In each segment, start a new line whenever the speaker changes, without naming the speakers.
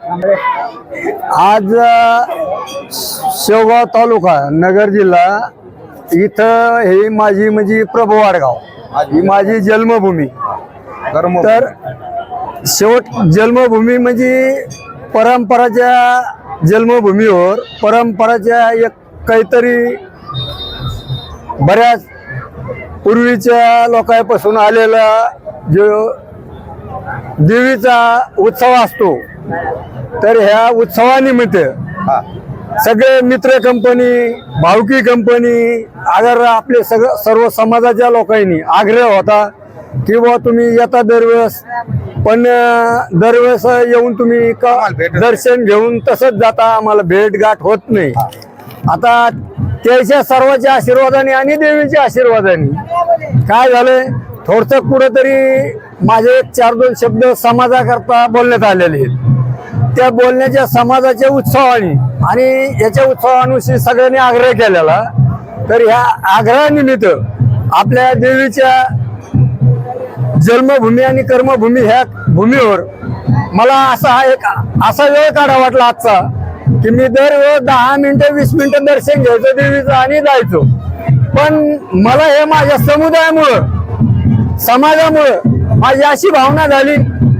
आज शेवगाव तालुका नगर जिल्हा इथं हे माझी म्हणजे प्रभू वाडगाव. ही माझी जन्मभूमी. तर शेवट जन्मभूमी म्हणजे परंपराच्या जन्मभूमीवर परंपराच्या एक काहीतरी बऱ्याच पूर्वीच्या लोकांपासून आलेला जो देवीचा उत्सव असतो. तर ह्या उत्सवानिमित्त सगळे मित्र कंपनी भावकी कंपनी अगर आपले सगळं सर्व समाजाच्या लोकांनी आग्रह होता की बुवा तुम्ही येता दरवेळेस. पण दरवेळेस येऊन तुम्ही क- दर्शन घेऊन तसंच जाता. आम्हाला भेट गाठ होत नाही. आता त्याच्या सर्वांच्या आशीर्वादाने आणि देवीच्या आशीर्वादाने काय झालंय? थोडस कुठंतरी माझे एक चार दोन शब्द समाजाकरता बोलण्यात आलेले आहेत. त्या बोलण्याच्या समाजाच्या उत्सवाने आणि याच्या उत्सवानुसार सगळ्यांनी आग्रह केलेला. तर ह्या आग्रहानिमित्त आपल्या देवीच्या जन्मभूमी आणि कर्मभूमी ह्या भूमीवर मला असा एक असा वेळ काढा वाटला आजचा की मी दर दहा मिनिटं वीस मिनिटं दर्शन घ्यायचो देवीचं आणि जायचो. पण मला हे माझ्या समुदायामुळं समाजामुळं माझी अशी भावना झाली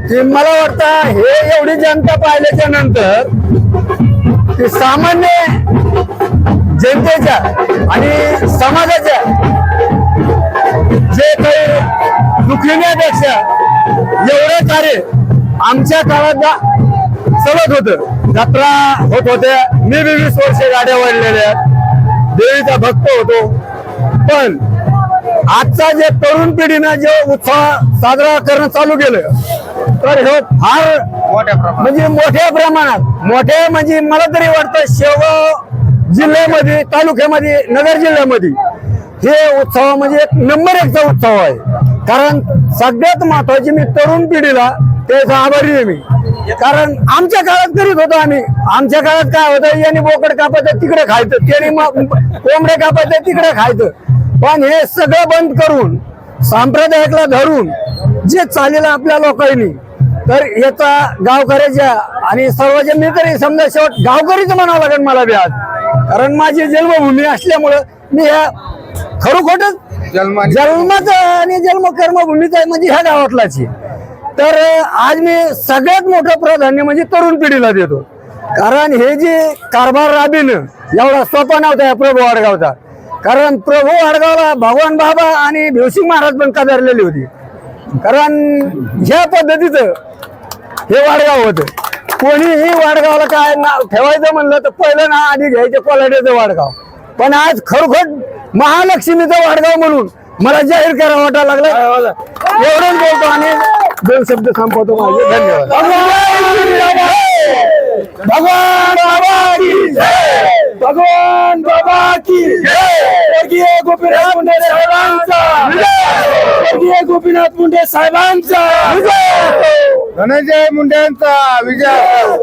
की मला वाटतं हे एवढी जनता पाहिल्याच्या नंतर की सामान्य जनतेच्या आणि समाजाच्या जे काही दुखविण्यापेक्षा एवढे कार्य आमच्या काळात जा- होत. जत्रा होत होत्या. मी बी वीस वर्ष गाड्या वाढलेल्या देवीचा भक्त होतो. पण आजचा जे तरुण पिढीनं जे उत्सव साजरा करणं चालू केलं तर हे फार म्हणजे मोठ्या प्रमाणात. मोठ्या म्हणजे मला तरी वाटतं शेवगाव जिल्ह्यामध्ये तालुक्यामध्ये नगर जिल्ह्यामध्ये हे उत्सव म्हणजे एक नंबर एकचा उत्सव आहे. कारण सगळ्यात महत्वाची मी तरुण पिढीला त्याचा आभारी आहे मी. कारण आमच्या काळात करीत होतो आम्ही. आमच्या काळात काय होतं याने बोकड कापायचं तिकडे खायचं. त्याने कोंबडे कापायचं तिकडे खायचं. पण हे सगळं बंद करून सांप्रदायिकला धरून जे चालेल आपल्या लोकांनी तर याचा गावकऱ्याच्या आणि सर्वजण मी तरी समजा शेवट गावकरीच म्हणावं लागेल मला बी आज. कारण माझी जन्मभूमी असल्यामुळं मी ह्या खरोखोटच जन्माचं आणि जन्म कर्मभूमीच आहे म्हणजे ह्या गावातलाची तर आज मी सगळ्यात मोठं प्राधान्य म्हणजे तरुण पिढीला देतो. कारण हे जे कारभार राबीनं एवढा सोपा नव्हता या प्रभू वाडगावचा. कारण प्रभू वाडगावला भगवान बाबा आणि भिवसिंग महाराज पण कदारलेली होती. कारण ह्या पद्धतीचं हे वाडगाव होतं. कोणीही वाडगावला काय नाव ठेवायचं म्हणलं तर पहिलं ना आधी घ्यायचं कोलाड्याचं वाडगाव. पण आज खरोखर महालक्ष्मीचं वाडगाव म्हणून मला जाहीर करा वाटायला लागलं एवढंच बोलतो आणि दोन शब्द संपवतो माझे. धन्यवाद. भगवान बाबा की जय स्वर्गीय गोपीनाथ मुंडे साहेबांचा स्वर्गीय गोपीनाथ मुंडे साहेबांचा
धनंजय मुंडेंचा विजय.